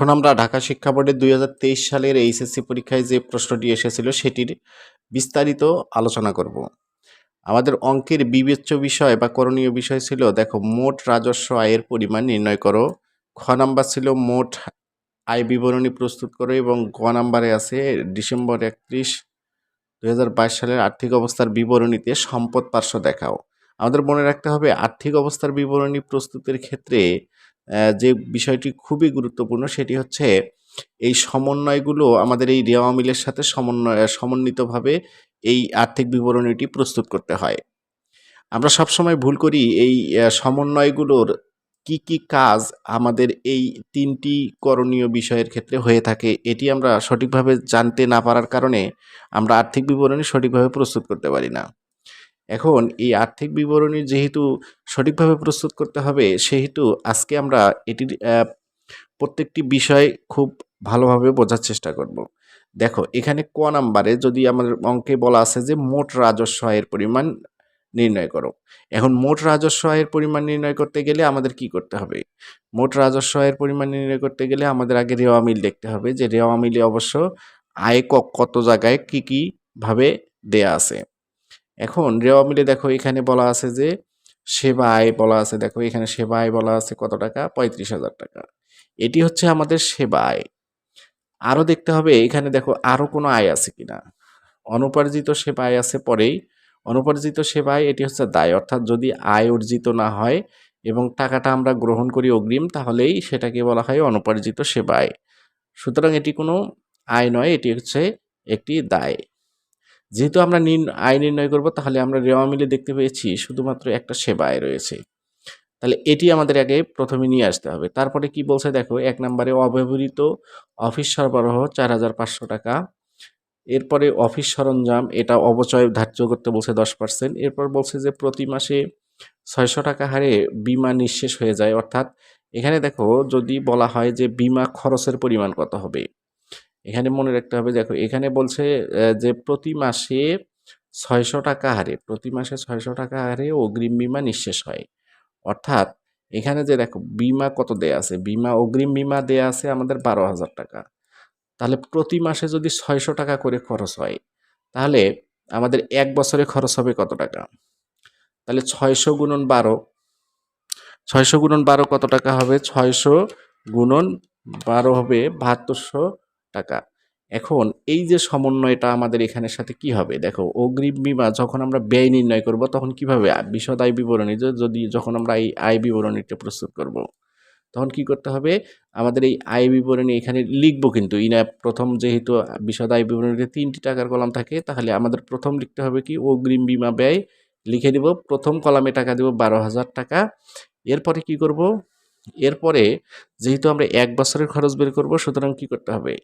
এখন আমরা ঢাকা শিক্ষা বোর্ডের দুই হাজার তেইশ সালের এইচএসসি পরীক্ষায় যে প্রশ্নটি এসেছিল সেটির বিস্তারিত আলোচনা করব। আমাদের অঙ্কের বিবেচ্য বিষয় বা করণীয় বিষয় ছিল, দেখো, মোট রাজস্ব আয়ের পরিমাণ নির্ণয় করো। খ নাম্বার ছিল মোট আয় বিবরণী প্রস্তুত করো এবং গ নাম্বারে আছে ডিসেম্বর একত্রিশ, দুই সালের আর্থিক অবস্থার বিবরণীতে সম্পদ পার্শ্ব দেখাও। আমাদের মনে রাখতে হবে, আর্থিক অবস্থার বিবরণী প্রস্তুতের ক্ষেত্রে যে বিষয়টি খুবই গুরুত্বপূর্ণ সেটি হচ্ছে এই সমন্বয়গুলো, আমাদের এই রেওয়া মিলের সাথে সমন্বয় সমন্বিতভাবে এই আর্থিক বিবরণীটি প্রস্তুত করতে হয়। আমরা সবসময় ভুল করি এই সমন্বয়গুলোর কি কি কাজ আমাদের এই তিনটি করণীয় বিষয়ের ক্ষেত্রে হয়ে থাকে, এটি আমরা সঠিকভাবে জানতে না পারার কারণে আমরা আর্থিক বিবরণী সঠিকভাবে প্রস্তুত করতে পারি না। এখন এই আর্থিক বিবরণী যেহেতু সঠিকভাবে প্রস্তুত করতে হবে, সেহেতু আজকে আমরা এটির প্রত্যেকটি বিষয় খুব ভালোভাবে বোঝার চেষ্টা করব। দেখো, এখানে ক নাম্বারে যদি আমার অঙ্কে বলা আছে যে মোট রাজস্ব আয়ের পরিমাণ নির্ণয় করো। এখন মোট রাজস্ব আয়ের পরিমাণ নির্ণয় করতে গেলে আমাদের কি করতে হবে? মোট রাজস্ব আয়ের পরিমাণ নির্ণয় করতে গেলে আমাদের আগে রেওয়া মিল দেখতে হবে যে রেওয়া মিলে অবশ্য আয় কত জায়গায় কি কি ভাবে দেয়া আছে। এখন রেওয়া মিলে দেখো এখানে বলা আছে যে সেবা আয় বলা আছে, দেখো এখানে সেবা আয় বলা আছে কত টাকা? পঁয়ত্রিশ হাজার টাকা। এটি হচ্ছে আমাদের সেবা আয় আরও দেখতে হবে, এখানে দেখো আরও কোনো আয় আছে কিনা। অনুপার্জিত সেবা আয় আছে পরেই। অনুপার্জিত সেবায় এটি হচ্ছে দায়, অর্থাৎ যদি আয় অর্জিত না হয় এবং টাকাটা আমরা গ্রহণ করি অগ্রিম, তাহলেই সেটাকে বলা হয় অনুপার্জিত সেবায়। সুতরাং এটি কোনো আয় নয়, এটি হচ্ছে একটি দায়। যেহেতু আমরা আয় নির্ণয় করব, তাহলে আমরা রেওয়া মিলে দেখতে পেয়েছি শুধুমাত্র একটা সেবা আয় রয়েছে। তাহলে এটি আমাদের আগে প্রথমে নিয়ে আসতে হবে। তারপরে কি বলছে দেখো, এক নম্বরে অব্যবহৃত অফিস সরবরাহ চার হাজার পাঁচশো টাকা। এরপরে অফিস সরঞ্জাম, এটা অবচয় ধার্য করতে বলছে দশ পার্সেন্ট। এরপর বলছে যে প্রতি মাসে ছয়শো টাকা হারে বিমা নিঃশেষ হয়ে যায়। অর্থাৎ এখানে দেখো, যদি বলা হয় যে বিমা খরচের পরিমাণ কত হবে? এখানে মনে রাখতে হবে, দেখো এখানে বলছে যে প্রতি মাসে ছয়শো টাকা হারে, প্রতি মাসে ছয়শো টাকা হারে অগ্রিম বিমা নিঃশেষ হয়। অর্থাৎ এখানে যে দেখো, বিমা কত দেয়া আছে? বিমা, অগ্রিম বিমা দেয়া আছে আমাদের বারো হাজার টাকা। তাহলে প্রতি মাসে যদি ছয়শো টাকা করে খরচ হয়, তাহলে আমাদের এক বছরে খরচ হবে কত টাকা? তাহলে ছয়শো গুণন বারো, ছয়শো গুণন বারো কত টাকা হবে? ছয়শো গুণন বারো হবে বাহাত্তরশো টাকা। এখন এই যে সমন্বয়টা আমাদের এখানের সাথে কি হবে? দেখো, অগ্রিম বিমা যখন আমরা ব্যয় নির্ণয় করব, তখন কীভাবে বিশদ আয় বিবরণী যদি যখন আমরা এই আয় বিবরণীটা প্রস্তুত করব, তখন কি করতে হবে? আমাদের এই আয় বিবরণী এখানে লিখব কিন্তু। ইনা প্রথম যেহেতু বিশদ আয় বিবরণীতে তিনটি টাকার কলাম থাকে, তাহলে আমাদের প্রথম লিখতে হবে কি? অগ্রিম বিমা ব্যয় লিখে দিব। প্রথম কলামে টাকা দেব বারো হাজার টাকা। এরপরে কি করব? এরপরে যেহেতু আমরা এক বছরের খরচ বের করব, সুতরাং কি করতে হবে?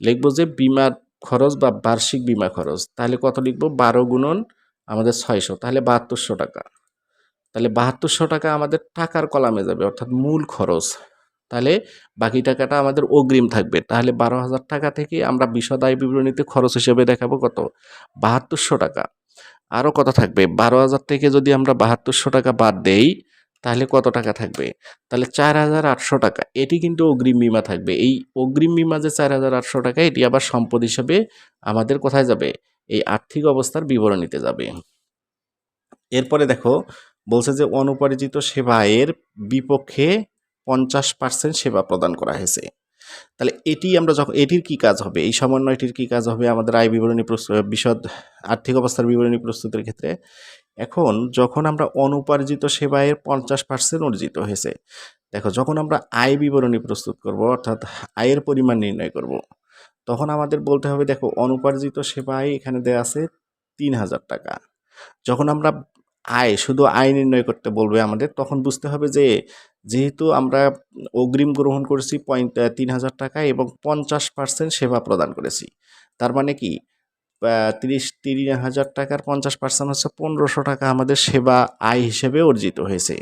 লিখব যে বিমার খরচ বা বার্ষিক বিমা খরচ, তাহলে কত লিখব? বারো গুণন আমাদের ছয়শো, তাহলে বাহাত্তরশো টাকা। তাহলে বাহাত্তরশো টাকা আমাদের টাকার কলামে যাবে, অর্থাৎ মূল খরচ। তাহলে বাকি টাকাটা আমাদের অগ্রিম থাকবে, তাহলে বারো হাজার টাকা থেকে আমরা বিশদ আয় বিবরণীতে খরচ হিসেবে দেখাবো কত? বাহাত্তরশো টাকা। আরও কত থাকবে, বারো হাজার থেকে যদি আমরা বাহাত্তরশো টাকা বাদ দেই তাহলে কত টাকা থাকবে? তাহলে চার হাজার আটশো টাকা। এটি কিন্তু অগ্রিম বিমা থাকবে। এই অগ্রিম বিমা যে চার হাজার আটশো টাকা, এটি আবার সম্পদ হিসাবে আমাদের কোথায় যাবে? এই আর্থিক অবস্থার বিবরণীতে যাবে। এরপরে দেখো, বলছে যে অনুপরিচিত সেবা আয়ের বিপক্ষে পঞ্চাশ পার্সেন্ট সেবা প্রদান করা হয়েছে। তাহলে এটি আমরা যখন, এটির কি কাজ হবে? এই সমন্বয়টির কি কাজ হবে? আমাদের আয় বিবরণী বিশদ আর্থিক অবস্থার বিবরণী প্রস্তুতের ক্ষেত্রে এখন যখন আমরা অনুপার্জিত সেবায়ের পঞ্চাশ পার্সেন্ট অর্জিত হয়েছে, দেখো যখন আমরা আয় বিবরণী প্রস্তুত করব, অর্থাৎ আয়ের পরিমাণ নির্ণয় করব, তখন আমাদের বলতে হবে, দেখো অনুপার্জিত সেবায় এখানে দেওয়া আছে তিন হাজার টাকা। যখন আমরা আয়, শুধু আয় নির্ণয় করতে বলবে আমাদের, তখন বুঝতে হবে যে যেহেতু আমরা অগ্রিম গ্রহণ করেছি পয়েন্ট, তিন হাজার টাকা এবং পঞ্চাশ পার্সেন্ট সেবা প্রদান করেছি, তার মানে কি? তিরিশ তিরিশ হাজার টাকার পঞ্চাশ পার্সেন্ট হচ্ছে পনেরোশো টাকা আমাদের সেবা আয় হিসেবে অর্জিত হয়েছে।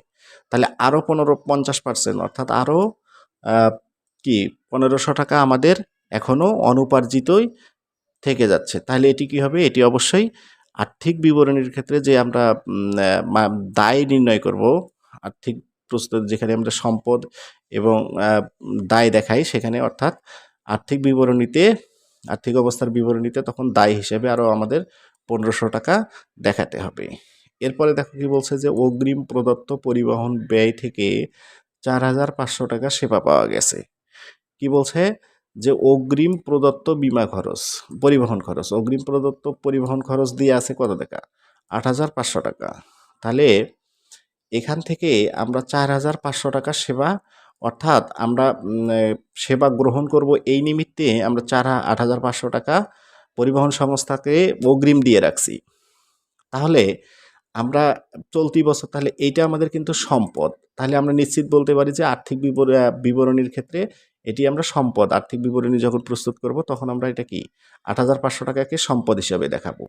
তাহলে আরও পনেরো, পঞ্চাশ পার্সেন্ট অর্থাৎ আরও কি পনেরোশো টাকা আমাদের এখনও অনুপার্জিতই থেকে যাচ্ছে। তাহলে এটি কি হবে? এটি অবশ্যই আর্থিক বিবরণীর ক্ষেত্রে যে আমরা দায় নির্ণয় করব, আর্থিক প্রস্তুত যেখানে আমরা সম্পদ এবং দায় দেখাই সেখানে অর্থাৎ আর্থিক বিবরণীতে আর্থিক অবস্থার বিবরণীতে তখন দায় হিসেবে আরও আমাদের পনেরোশো টাকা দেখাতে হবে। এরপরে দেখো কি বলছে যে অগ্রিম প্রদত্ত পরিবহন ব্যয় থেকে চার হাজার পাঁচশো টাকা সেবা পাওয়া গেছে। কি বলছে? যে অগ্রিম প্রদত্ত বিমা খরচ, পরিবহন খরচ, অগ্রিম প্রদত্ত পরিবহন খরচ দিয়ে আছে কত টাকা? আট হাজার পাঁচশো টাকা। তাহলে এখান থেকে আমরা চার হাজার পাঁচশো টাকা সেবা অর্থাৎ আমরা সেবা গ্রহণ করব এই নিমিত্তে আমরা চার আট হাজার পাঁচশো টাকা পরিবহন সংস্থাকে অগ্রিম দিয়ে রাখছি। তাহলে আমরা চলতি বছর, তাহলে এইটা আমাদের কিন্তু সম্পদ। তাহলে আমরা নিশ্চিত বলতে পারি যে আর্থিক বিবরণীর ক্ষেত্রে এটি আমরা সম্পদ। আর্থিক বিবরণী যখন প্রস্তুত করব, তখন আমরা এটা কি? আট হাজার পাঁচশো টাকাকে সম্পদ হিসাবে দেখাবো।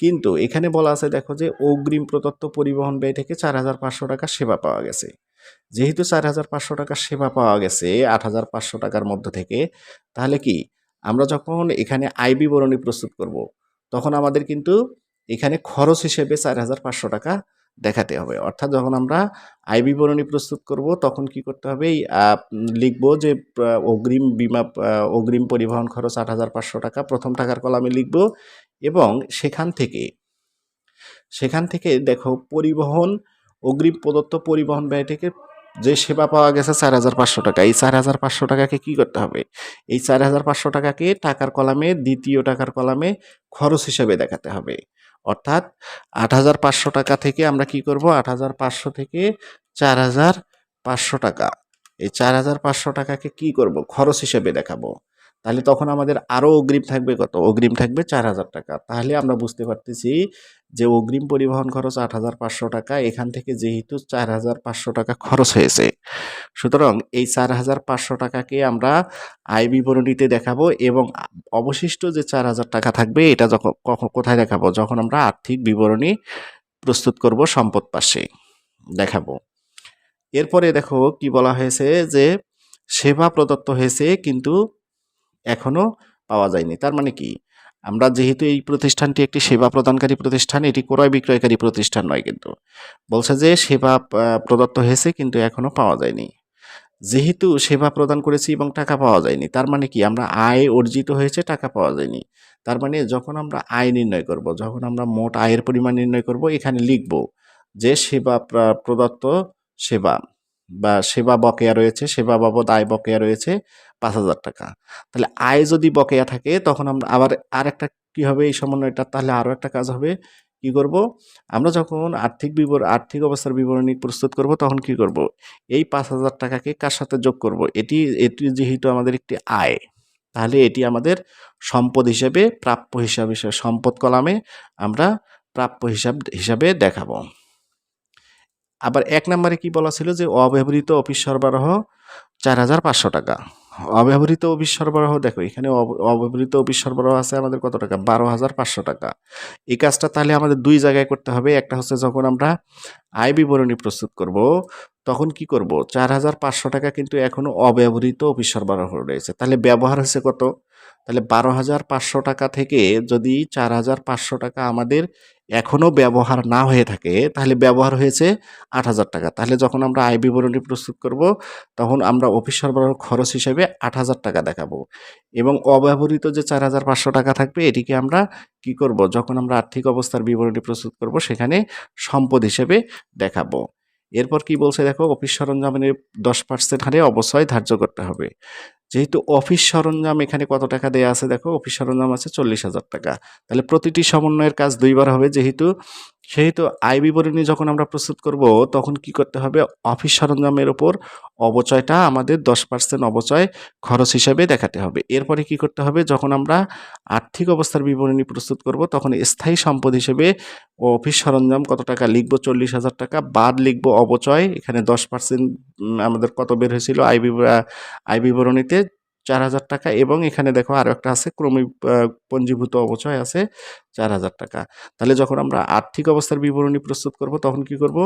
কিন্তু এখানে বলা আছে, দেখো যে অগ্রিম প্রদত্ত পরিবহন ব্যয় থেকে চার হাজার পাঁচশো টাকা সেবা পাওয়া গেছে। যেহেতু চার হাজার পাঁচশো টাকা সেবা পাওয়া গেছে আট হাজার পাঁচশো টাকার মধ্য থেকে, তাহলে কি আমরা যখন এখানে আয় বিবরণী প্রস্তুত করব, তখন আমাদের কিন্তু এখানে খরচ হিসেবে চার হাজার পাঁচশো টাকা দেখাতে হবে। অর্থাৎ যখন আমরা আয় বিবরণী প্রস্তুত করব, তখন কি করতে হবে? লিখব যে অগ্রিম বিমা অগ্রিম পরিবহন খরচ আট হাজার পাঁচশো টাকা, প্রথম টাকার কলামে লিখব এবং সেখান থেকে সেখান থেকে দেখো পরিবহন অগ্রিম প্রদত্ত পরিবহন ব্যয় থেকে যে সেবা পাওয়া গেছে চার হাজার পাঁচশো টাকা। এই চার হাজার পাঁচশো টাকাকে কী করতে হবে? এই চার হাজার পাঁচশো টাকাকে টাকার কলামে, দ্বিতীয় টাকার কলামে খরচ হিসেবে দেখাতে হবে। অর্থাৎ আট হাজার পাঁচশো টাকা থেকে আমরা কি করব? আট হাজার পাঁচশো থেকে চার হাজার পাঁচশো টাকা। এই চার হাজার পাঁচশো টাকাকে কি করব? খরচ হিসেবে দেখাবো। তাহলে তখন আমাদের আরও অগ্রিম থাকবে কত? অগ্রিম থাকবে চার হাজার টাকা। তাহলে আমরা বুঝতে পারতেছি যে অগ্রিম পরিবহন খরচ আট হাজার পাঁচশো টাকা। এখান থেকে যেহেতু চার হাজার পাঁচশো টাকা খরচ হয়েছে। সুতরাং এই চার হাজার পাঁচশো টাকাকে আমরা আয় বিবরণীতে দেখাবো এবং অবশিষ্ট যে চার হাজার টাকা থাকবে, এটা যখন কখন কোথায় দেখাবো? যখন আমরা আর্থিক বিবরণী প্রস্তুত করব সম্পদ পাশে দেখাবো। এরপরে দেখো কি বলা হয়েছে যে সেবা প্রদত্ত হয়েছে, কিন্তু এখনও পাওয়া যায়নি। তার মানে কি? আমরা যেহেতু এই প্রতিষ্ঠানটি একটি সেবা প্রদানকারী প্রতিষ্ঠান, এটি ক্রয় বিক্রয়কারী প্রতিষ্ঠান নয় কিন্তু। বলছে যে সেবা প্রদত্ত হয়েছে কিন্তু এখনও পাওয়া যায়নি। যেহেতু সেবা প্রদান করেছি এবং টাকা পাওয়া যায়নি, তার মানে কি? আমরা আয় অর্জিত হয়েছে, টাকা পাওয়া যায়নি। তার মানে যখন আমরা আয় নির্ণয় করব, যখন আমরা মোট আয়ের পরিমাণ নির্ণয় করব, এখানে লিখব যে সেবা প্রদত্ত সেবা। বা সেবা বকেয়া রয়েছে, সেবা বাবদ আয় বকেয়া রয়েছে পাঁচ হাজার টাকা। তাহলে আয় যদি বকেয়া থাকে, তখন আমরা আবার আর একটা কি হবে এই সমন্বয়টা? তাহলে আরও একটা কাজ হবে, কি করব? আমরা যখন আর্থিক বিবর, আর্থিক অবস্থার বিবরণী প্রস্তুত করব, তখন কি করব? এই পাঁচ হাজার টাকাকে কার সাথে যোগ করব? এটি এটি যেহেতু আমাদের একটি আয়, তাহলে এটি আমাদের সম্পদ হিসেবে, প্রাপ্য হিসাবে সম্পদ কলামে আমরা প্রাপ্য হিসাব, হিসাবে দেখাবো। আবার এক নম্বরে কি বলা ছিল যে অব্যবহৃত অফিস সরবরাহ চার হাজার পাঁচশো টাকা। অব্যবহৃত অফিস সরবরাহ, দেখো, এখানে অব- অব্যবহৃত অফিস সরবরাহ আছে আমাদের কত টাকা? বারো হাজার পাঁচশো টাকা। এই কাজটা তাহলে আমাদের দুই জায়গায় করতে হবে। একটা হচ্ছে যখন আমরা আয় বিবরণী প্রস্তুত করব, তখন কি করব? চার হাজার পাঁচশো টাকা কিন্তু এখনও অব্যবহৃত অফিস সরবরাহ রয়েছে। তাহলে ব্যবহার হচ্ছে কত? তাহলে বারো হাজার পাঁচশো টাকা থেকে যদি চার হাজার পাঁচশো টাকা আমাদের এখনও ব্যবহার না হয়ে থাকে, তাহলে ব্যবহার হয়েছে আট হাজার টাকা। তাহলে যখন আমরা আয় বিবরণী প্রস্তুত করব, তখন আমরা অফিস সরবরাহ খরচ হিসেবে আট হাজার টাকা দেখাবো। এবং অব্যবহৃত যে চার হাজার পাঁচশো টাকা থাকবে, এটিকে আমরা কি করব? যখন আমরা আর্থিক অবস্থার বিবরণী প্রস্তুত করব, সেখানে সম্পদ হিসেবে দেখাবো। এরপর কি বলছে দেখো, অফিস সরঞ্জামের দশ পার্সেন্ট হারে অবশ্যই ধার্য করতে হবে। যেহেতু অফিস সরঞ্জাম এখানে কত টাকা দেওয়া আছে? দেখো, অফিস সরঞ্জাম আছে চল্লিশ হাজার টাকা। তাহলে প্রতিটি সমন্বয়ের কাজ দুইবার হবে যেহেতু সেহেতু আয় বিবরণী যখন আমরা প্রস্তুত করব, তখন কি করতে হবে? অফিস সরঞ্জামের ওপর অবচয়টা আমাদের দশ পার্সেন্ট অবচয় খরচ হিসাবে দেখাতে হবে। এরপরে কি করতে হবে? যখন আমরা আর্থিক অবস্থার বিবরণী প্রস্তুত করব, তখন স্থায়ী সম্পদ হিসেবে অফিস সরঞ্জাম কত টাকা লিখব? চল্লিশ হাজার টাকা। বাদ লিখব অবচয়। এখানে দশ পার্সেন্ট আমাদের কত বের হয়েছিল? আয় আয় বিবরণীতে চার হাজার টাকা এবং এখানে দেখো আরও একটা আছে, ক্রমিক পঞ্জীভূত অবচয় আছে চার হাজার টাকা। তাহলে যখন আমরা আর্থিক অবস্থার বিবরণী প্রস্তুত করব, তখন কি করব?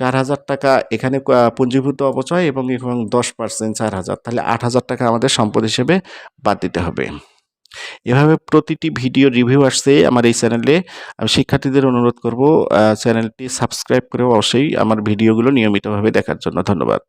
চার হাজার টাকা এখানে পঞ্জীভূত অবচয় এবং এবং দশ পার্সেন্ট চার হাজার। তাহলে আট হাজার টাকা আমাদের সম্পদ হিসেবে বাদ দিতে হবে। এভাবে প্রতিটি ভিডিও রিভিউ আসছে আমার এই চ্যানেলে। আমি শিক্ষার্থীদের অনুরোধ করব চ্যানেলটি সাবস্ক্রাইব করে অবশ্যই আমার ভিডিওগুলো নিয়মিতভাবে দেখার জন্য ধন্যবাদ।